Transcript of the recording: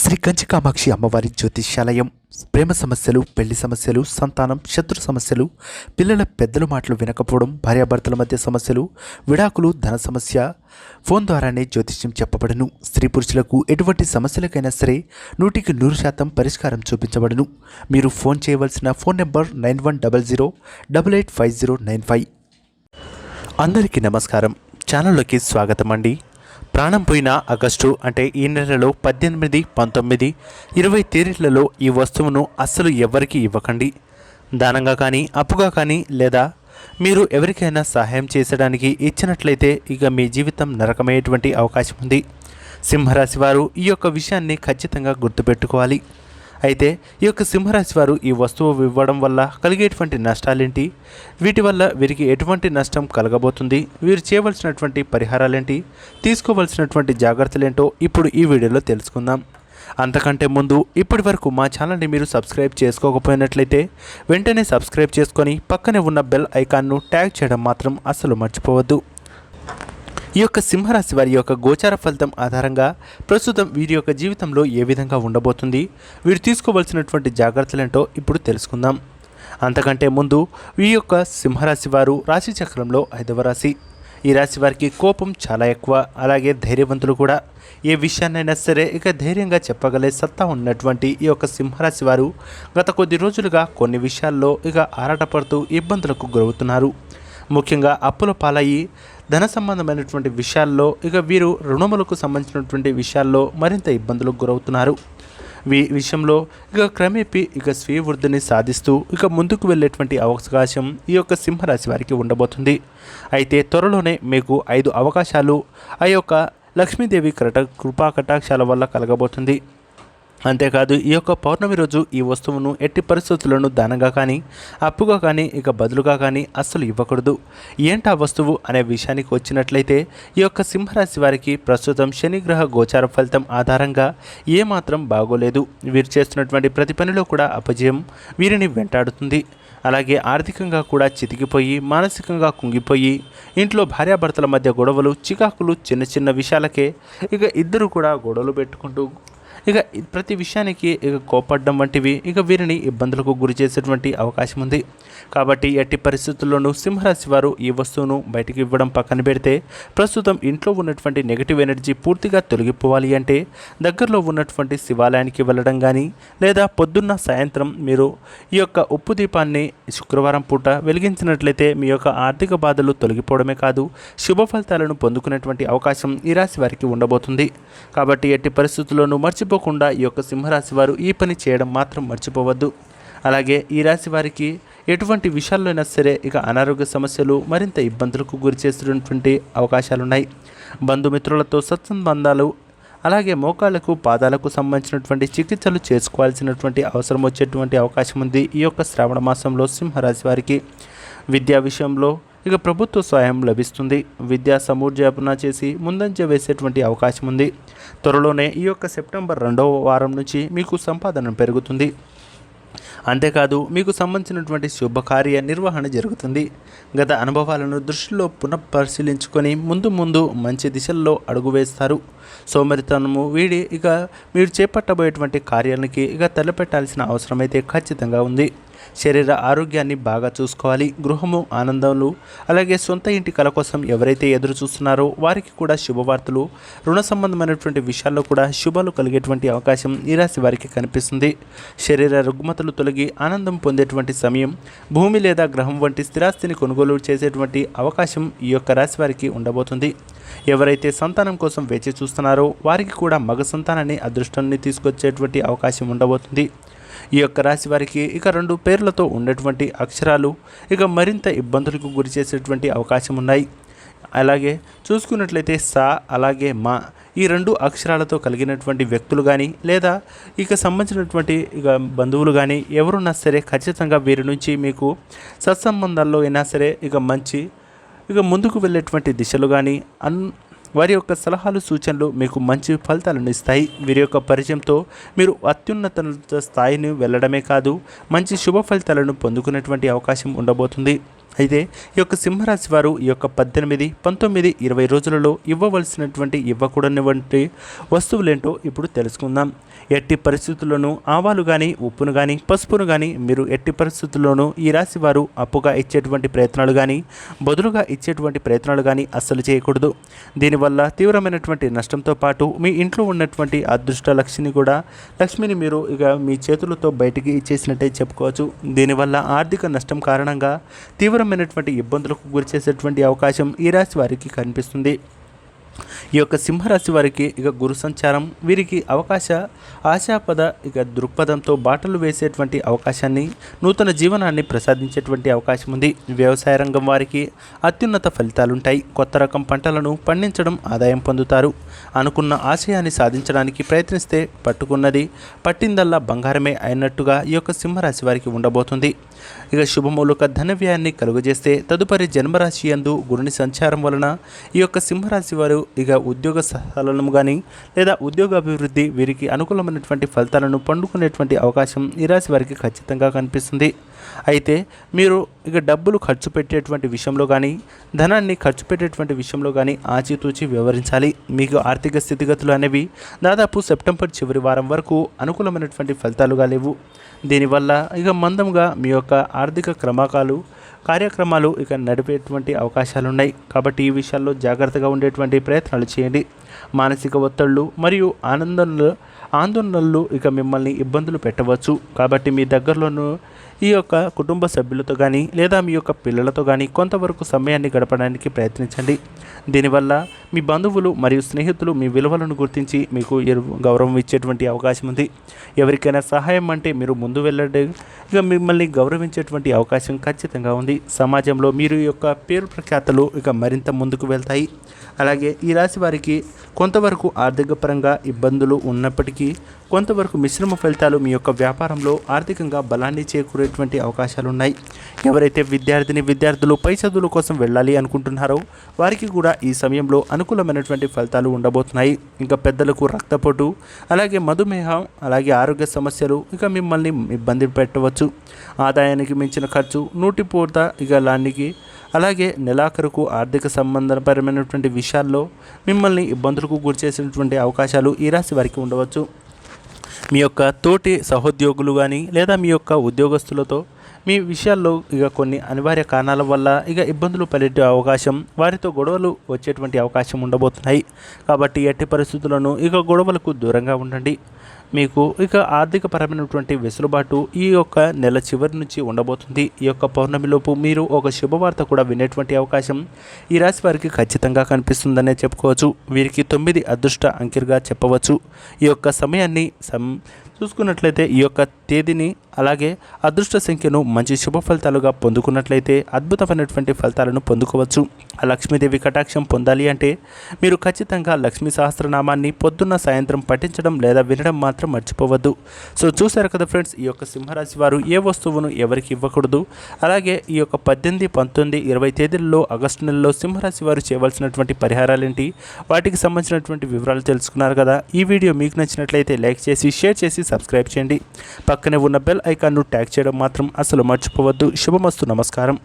శ్రీ కంచి కామాక్షి అమ్మవారి జ్యోతిష్యాలయం. ప్రేమ సమస్యలు పెళ్ళి సమస్యలు సంతానం శత్రు సమస్యలు పిల్లల పెద్దల మాటలు వినకపోవడం భార్యాభర్తల మధ్య సమస్యలు విడాకులు ధన సమస్య ఫోన్ ద్వారానే జ్యోతిష్యం చెప్పబడను. స్త్రీ పురుషులకు ఎటువంటి సమస్యలకైనా సరే నూటికి నూరు శాతం పరిష్కారం చూపించబడను. మీరు ఫోన్ చేయవలసిన phone number nine one double zero double eight five zero nine five. అందరికీ నమస్కారం. ఛానల్లోకి స్వాగతం అండి ప్రాణం పోయిన ఆగస్టు అంటే ఈ నెలలో పద్దెనిమిది పంతొమ్మిది ఇరవై తేదీలలో ఈ వస్తువును అస్సలు ఎవరికి ఇవ్వకండి. దానంగా కానీ అప్పుగా కానీ లేదా మీరు ఎవరికైనా సహాయం చేసడానికి ఇచ్చినట్లయితే ఇక మీ జీవితం నరకమయ్యేటువంటి అవకాశం ఉంది. సింహరాశి వారు ఈ యొక్క విషయాన్ని ఖచ్చితంగా గుర్తుపెట్టుకోవాలి. అయితే ఈ యొక్క సింహరాశి వారు ఈ వస్తువు ఇవ్వడం వల్ల కలిగేటువంటి నష్టాలేంటి? వీటి వల్ల వీరికి ఎటువంటి నష్టం కలగబోతుంది? వీరు చేయవలసినటువంటి పరిహారాలేంటి? తీసుకోవలసినటువంటి జాగ్రత్తలేంటో ఇప్పుడు ఈ వీడియోలో తెలుసుకుందాం. అంతకంటే ముందు ఇప్పటి వరకు మా ఛానల్ని మీరు సబ్స్క్రైబ్ చేసుకోకపోయినట్లయితే వెంటనే సబ్స్క్రైబ్ చేసుకొని పక్కనే ఉన్న బెల్ ఐకాన్ను ట్యాగ్ చేయడం మాత్రం అస్సలు మర్చిపోవద్దు. ఈ యొక్క సింహరాశి వారి యొక్క గోచార ఫలితం ఆధారంగా ప్రస్తుతం వీరి యొక్క జీవితంలో ఏ విధంగా ఉండబోతుంది? వీరు తీసుకోవాల్సినటువంటి జాగ్రత్తలేంటో ఇప్పుడు తెలుసుకుందాం. అంతకంటే ముందు ఈ యొక్క సింహరాశి వారు రాశి చక్రంలో ఐదవ రాశి. ఈ రాశి వారికి కోపం చాలా ఎక్కువ. అలాగే ధైర్యవంతులు కూడా. ఏ విషయాన్నైనా సరే ఇక ధైర్యంగా చెప్పగలే సత్తా ఉన్నటువంటి ఈ యొక్క సింహరాశి వారు గత కొద్ది రోజులుగా కొన్ని విషయాల్లో ఇక ఆరాటపడుతూ ఇబ్బందులకు గురవుతున్నారు. ముఖ్యంగా అప్పుల పాలయ్యి ధన సంబంధమైనటువంటి విషయాల్లో ఇక వీరు రుణములకు సంబంధించినటువంటి విషయాల్లో మరింత ఇబ్బందులకు గురవుతున్నారు. వీ విషయంలో ఇక క్రమేపీ ఇక స్వీయ వృద్ధిని సాధిస్తూ ఇక ముందుకు వెళ్ళేటువంటి అవకాశం ఈ యొక్క సింహరాశి వారికి ఉండబోతుంది. అయితే త్వరలోనే మీకు ఐదు అవకాశాలు ఆ యొక్క లక్ష్మీదేవి కట కృపా కటాక్షాల వల్ల కలగబోతుంది. అంతేకాదు ఈ యొక్క పౌర్ణమి రోజు ఈ వస్తువును ఎట్టి పరిస్థితులను దానంగా కానీ అప్పుగా కానీ ఇక బదులుగా కానీ అస్సలు ఇవ్వకూడదు. ఏంటా వస్తువు అనే విషయానికి వచ్చినట్లయితే ఈ యొక్క సింహరాశి వారికి ప్రస్తుతం శనిగ్రహ గోచార ఫలితం ఆధారంగా ఏమాత్రం బాగోలేదు. వీరు చేస్తున్నటువంటి ప్రతి పనిలో కూడా అపజయం వీరిని వెంటాడుతుంది. అలాగే ఆర్థికంగా కూడా చితికిపోయి మానసికంగా కుంగిపోయి ఇంట్లో భార్యాభర్తల మధ్య గొడవలు చికాకులు చిన్న చిన్న విషయాలకే ఇక ఇద్దరు కూడా గొడవలు పెట్టుకుంటూ ఇక ప్రతి విషయానికి ఇక కోపడ్డం వంటివి ఇక వీరిని ఇబ్బందులకు గురి చేసేటువంటి అవకాశం ఉంది. కాబట్టి ఎట్టి పరిస్థితుల్లోనూ సింహరాశి వారు ఈ వస్తువును బయటికి ఇవ్వడం పక్కన పెడితే ప్రస్తుతం ఇంట్లో ఉన్నటువంటి నెగిటివ్ ఎనర్జీ పూర్తిగా తొలగిపోవాలి అంటే దగ్గరలో ఉన్నటువంటి శివాలయానికి వెళ్ళడం కానీ లేదా పొద్దున్న సాయంత్రం మీరు ఈ యొక్క ఉప్పు దీపాన్ని శుక్రవారం పూట వెలిగించినట్లయితే మీ యొక్క ఆర్థిక బాధలు తొలగిపోవడమే కాదు శుభ ఫలితాలను పొందుకునేటువంటి అవకాశం ఈ రాశి వారికి ఉండబోతుంది. కాబట్టి ఎట్టి పరిస్థితుల్లోనూ మర్చిపో తప్పకుండా ఈ యొక్క సింహరాశి వారు ఈ పని చేయడం మాత్రం మర్చిపోవద్దు. అలాగే ఈ రాశి వారికి ఎటువంటి విషయాల్లోనైనా సరే ఇక అనారోగ్య సమస్యలు మరింత ఇబ్బందులకు గురి చేస్తున్నటువంటి అవకాశాలు ఉన్నాయి బంధుమిత్రులతో సత్సంబంధాలు అలాగే మోకాళ్ళకు పాదాలకు సంబంధించినటువంటి చికిత్సలు చేసుకోవాల్సినటువంటి అవసరం వచ్చేటువంటి అవకాశం ఉంది ఈ యొక్క శ్రావణ మాసంలో సింహరాశి వారికి. విద్యా విషయంలో ఇక ప్రభుత్వ సహాయం లభిస్తుంది. విద్యా సమూర్జాపన చేసి ముందంజ వేసేటువంటి అవకాశం ఉంది. త్వరలోనే ఈ యొక్క సెప్టెంబర్ రెండవ వారం నుంచి మీకు సంపాదన పెరుగుతుంది. అంతేకాదు మీకు సంబంధించినటువంటి శుభకార్య నిర్వహణ జరుగుతుంది. గత అనుభవాలను దృష్టిలో పునఃపరిశీలించుకొని ముందు ముందు మంచి దిశల్లో అడుగు వేస్తారు. సోమరితనము వీడి ఇక మీరు చేపట్టబోయేటువంటి కార్యానికి ఇక తలపెట్టాల్సిన అవసరమైతే ఖచ్చితంగా ఉంది. శరీర ఆరోగ్యాన్ని బాగా చూసుకోవాలి గృహము ఆనందాలు అలాగే సొంత ఇంటి కల కోసం ఎవరైతే ఎదురు చూస్తున్నారో వారికి కూడా శుభవార్తలు రుణ సంబంధమైనటువంటి విషయాల్లో కూడా శుభాలు కలిగేటువంటి అవకాశం ఈ రాశి వారికి కనిపిస్తుంది. శరీర రుగ్మతలు తొలగి ఆనందం పొందేటువంటి సమయం భూమి లేదా గ్రహం వంటి స్థిరాస్తిని కొనుగోలు చేసేటువంటి అవకాశం ఈ యొక్క రాశి వారికి ఉండబోతుంది. ఎవరైతే సంతానం కోసం వేచి చూస్తున్నారో వారికి కూడా మగ సంతానాన్ని అదృష్టాన్ని తీసుకొచ్చేటువంటి అవకాశం ఉండబోతుంది. ఈ యొక్క రాశి వారికి ఇక రెండు పేర్లతో ఉన్నటువంటి అక్షరాలు ఇక మరింత ఇబ్బందులకు గురి చేసేటువంటి అవకాశం ఉన్నాయి అలాగే చూసుకున్నట్లయితే సా అలాగే మా ఈ రెండు అక్షరాలతో కలిగినటువంటి వ్యక్తులు కానీ లేదా ఇక సంబంధించినటువంటి ఇక బంధువులు కానీ ఎవరున్నా సరే ఖచ్చితంగా వీరి నుంచి మీకు సత్సంబంధాల్లో అయినా సరే ఇక మంచి ఇక ముందుకు వెళ్ళేటువంటి దిశలు కానీ అన్ వారి యొక్క సలహాలు సూచనలు మీకు మంచి ఫలితాలను ఇస్తాయి. వీరి యొక్క పరిచయంతో మీరు అత్యున్నత స్థాయిని వెళ్ళడమే కాదు మంచి శుభ ఫలితాలను పొందుకునేటువంటి అవకాశం ఉండబోతుంది. అయితే ఈ యొక్క సింహరాశి వారు ఈ యొక్క పద్దెనిమిది పంతొమ్మిది ఇరవై రోజులలో ఇవ్వవలసినటువంటి ఇవ్వకూడనివంటి వస్తువులేంటో ఇప్పుడు తెలుసుకుందాం. ఎట్టి పరిస్థితుల్లోనూ ఆవాలు కానీ ఉప్పును కానీ పసుపును కానీ మీరు ఎట్టి పరిస్థితుల్లోనూ ఈ రాశి వారు అప్పుగా ఇచ్చేటువంటి ప్రయత్నాలు కానీ బదులుగా ఇచ్చేటువంటి ప్రయత్నాలు కానీ అస్సలు చేయకూడదు. దీనివల్ల తీవ్రమైనటువంటి నష్టంతో పాటు మీ ఇంట్లో ఉన్నటువంటి అదృష్ట లక్ష్మిని కూడా లక్ష్మిని మీరు ఇక మీ చేతులతో బయటికి ఇచ్చేసినట్టే చెప్పుకోవచ్చు. దీనివల్ల ఆర్థిక నష్టం కారణంగా తీవ్రమైనటువంటి ఇబ్బందులకు గురిచేసేటువంటి అవకాశం ఈ రాశి వారికి కనిపిస్తుంది. ఈ యొక్క సింహరాశి వారికి ఇక గురు సంచారం వీరికి అవకాశ ఆశాపద ఇక దృక్పథంతో బాటలు వేసేటువంటి అవకాశాన్ని నూతన జీవనాన్ని ప్రసాదించేటువంటి అవకాశం ఉంది. వ్యవసాయ రంగం వారికి అత్యున్నత ఫలితాలుంటాయి. కొత్త రకం పంటలను పండించడం ఆదాయం పొందుతారు. అనుకున్న ఆశయాన్ని సాధించడానికి ప్రయత్నిస్తే పట్టుకున్నది పట్టిందల్లా బంగారమే అయినట్టుగా ఈ యొక్క సింహరాశి వారికి ఉండబోతుంది. ఇక శుభమూలక ధన వ్యయాన్ని కలుగజేస్తే తదుపరి జన్మరాశి యందు గురుని సంచారం వలన ఈ యొక్క సింహరాశి వారు ఇక ఉద్యోగ సహలనం కానీ లేదా ఉద్యోగ అభివృద్ధి వీరికి అనుకూలమైనటువంటి ఫలితాలను పండుకునేటువంటి అవకాశం ఈ రాశి వారికి ఖచ్చితంగా కనిపిస్తుంది. అయితే మీరు ఇక డబ్బులు ఖర్చు పెట్టేటువంటి విషయంలో కానీ ధనాన్ని ఖర్చు పెట్టేటువంటి విషయంలో కానీ ఆచితూచి వ్యవహరించాలి మీకు ఆర్థిక స్థితిగతులు అనేవి దాదాపు సెప్టెంబర్ చివరి వారం వరకు అనుకూలమైనటువంటి ఫలితాలుగా లేవు. దీనివల్ల ఇక మందంగా మీ యొక్క ఆర్థిక క్రమాకాలు కార్యక్రమాలు ఇక నడిపేటువంటి అవకాశాలు ఉన్నాయి కాబట్టి ఈ విషయాల్లో జాగ్రత్తగా ఉండేటువంటి ప్రయత్నాలు చేయండి. మానసిక ఒత్తిళ్ళు మరియు ఆనందంలో ఆందోళనలు ఇక మిమ్మల్ని ఇబ్బందులు పెట్టవచ్చు. కాబట్టి మీ దగ్గరలోనూ ఈ యొక్క కుటుంబ సభ్యులతో కానీ లేదా మీ యొక్క పిల్లలతో కానీ కొంతవరకు సమయాన్ని గడపడానికి ప్రయత్నించండి. దీనివల్ల మీ బంధువులు మరియు స్నేహితులు మీ విలువలను గుర్తించి మీకు గౌరవం ఇచ్చేటువంటి అవకాశం ఉంది. ఎవరికైనా సహాయం అంటే మీరు ముందు వెళ్ళండి. ఇక మిమ్మల్ని గౌరవించేటువంటి అవకాశం ఖచ్చితంగా ఉంది. సమాజంలో మీరు ఈ యొక్క పేరు ప్రఖ్యాతలు ఇక మరింత ముందుకు వెళ్తాయి. అలాగే ఈ రాశి వారికి కొంతవరకు ఆర్థిక పరంగా ఇబ్బందులు ఉన్నప్పటికీ కొంతవరకు మిశ్రమ ఫలితాలు మీ యొక్క వ్యాపారంలో ఆర్థికంగా బలాన్ని చేకూరేటువంటి అవకాశాలు ఉన్నాయి ఎవరైతే విద్యార్థిని విద్యార్థులు పై చదువుల కోసం వెళ్ళాలి అనుకుంటున్నారో వారికి కూడా ఈ సమయంలో అనుకూలమైనటువంటి ఫలితాలు ఉండబోతున్నాయి. ఇంకా పెద్దలకు రక్తపోటు అలాగే మధుమేహం అలాగే ఆరోగ్య సమస్యలు ఇక మిమ్మల్ని ఇబ్బంది పెట్టవచ్చు. ఆదాయానికి మించిన ఖర్చు నూటిపూత ఇక లానికి అలాగే నెలాఖరుకు ఆర్థిక సంబంధపరమైనటువంటి విషయాల్లో మిమ్మల్ని ఇబ్బందులకు గురిచేసినటువంటి అవకాశాలు ఈ రాశి వారికి ఉండవచ్చు. మీ యొక్క తోటి సహోద్యోగులు కానీ లేదా మీ యొక్క ఉద్యోగస్తులతో మీ విషయాల్లో ఇక కొన్ని అనివార్య కారణాల వల్ల ఇక ఇబ్బందులు పడే అవకాశం వారితో గొడవలు వచ్చేటువంటి అవకాశం ఉండబోతున్నాయి. కాబట్టి ఎట్టి పరిస్థితులను ఇక గొడవలకు దూరంగా ఉండండి. మీకు ఇక ఆర్థిక పరమైనటువంటి వెసులుబాటు ఈ యొక్క నెల చివరి నుంచి ఉండబోతుంది. ఈ యొక్క పౌర్ణమిలోపు మీరు ఒక శుభవార్త కూడా వినేటువంటి అవకాశం ఈ రాశి వారికి ఖచ్చితంగా కనిపిస్తుందనే చెప్పుకోవచ్చు. వీరికి తొమ్మిది అదృష్ట అంకెలుగా చెప్పవచ్చు. ఈ యొక్క సమయాన్ని సం చూసుకున్నట్లయితే ఈ యొక్క తేదీని అలాగే అదృష్ట సంఖ్యను మంచి శుభ ఫలితాలుగా పొందుకున్నట్లయితే అద్భుతమైనటువంటి ఫలితాలను పొందుకోవచ్చు. ఆ లక్ష్మీదేవి కటాక్షం పొందాలి అంటే మీరు ఖచ్చితంగా లక్ష్మీ సహస్రనామాన్ని పొద్దున్న సాయంత్రం పఠించడం లేదా వినడం మాత్రం మర్చిపోవద్దు. సో చూశారు కదా ఫ్రెండ్స్ ఈ యొక్క సింహరాశి వారు ఏ వస్తువును ఎవరికి ఇవ్వకూడదు? అలాగే ఈ యొక్క పద్దెనిమిది పంతొమ్మిది ఇరవై తేదీల్లో ఆగస్టు నెలలో సింహరాశి వారు చేయవలసినటువంటి పరిహారాలేంటి? వాటికి సంబంధించినటువంటి వివరాలు తెలుసుకున్నారు కదా. ఈ వీడియో మీకు నచ్చినట్లయితే లైక్ చేసి షేర్ చేసి సబ్స్క్రైబ్ చేయండి. పక్కనే ఉన్న బెల్ ఐకాన్ను ట్యాగ్ చేయడం మాత్రం అసలు మర్చిపోవద్దు. శుభమస్తు. నమస్కారం.